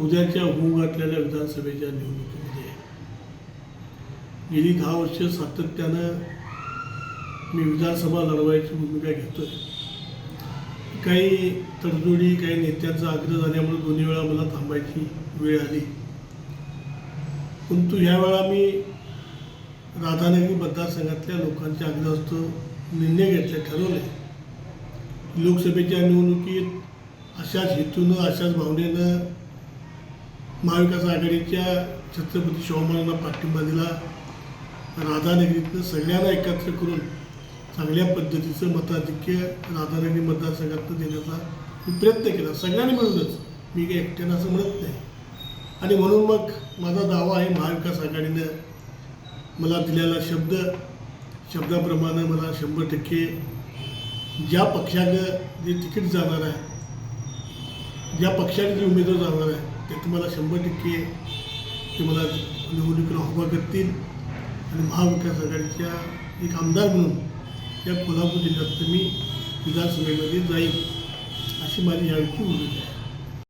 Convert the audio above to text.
उद्याच्या होऊ घातलेल्या विधानसभेच्या निवडणुकीमध्ये गेली दहा वर्ष सातत्यानं मी विधानसभा लढवायची भूमिका घेतोय. काही तडजोडी काही नेत्यांचा आग्रह झाल्यामुळे दोन्ही वेळा मला थांबायची वेळ आली. परंतु ह्या वेळा मी राधानगरी मतदारसंघातल्या लोकांच्या आग्रहास्त निर्णय घेतले ठरवले. लोकसभेच्या निवडणुकीत अशाच हेतूनं अशाच भावनेनं महाविकास आघाडीच्या छत्रपती शिवमानांना पाठिंबा दिला. राधानगरीतनं सगळ्यांना एकत्र करून चांगल्या पद्धतीचं मताधिक्य राधानगरी मतदारसंघातनं देण्याचा मी प्रयत्न केला. सगळ्यांनी मिळूनच मी काही एकट्यानं असं म्हणत नाही. आणि म्हणून मग माझा दावा आहे महाविकास आघाडीनं मला दिलेला शब्द शब्दाप्रमाणे मला शंभर टक्के ज्या पक्षानं जे तिकीट जाणार आहे ज्या पक्षाने जे उमेदवार जाणार आहे त्यात तुम्हाला शंभर टक्के ते मला निवडणुकीला उभा करतील. आणि महाविकास आघाडीच्या एक आमदार म्हणून या कोल्हापूर जिल्ह्यात मी विधानसभेमध्ये जाईल अशी माझी यावेळीची भूमिका आहे.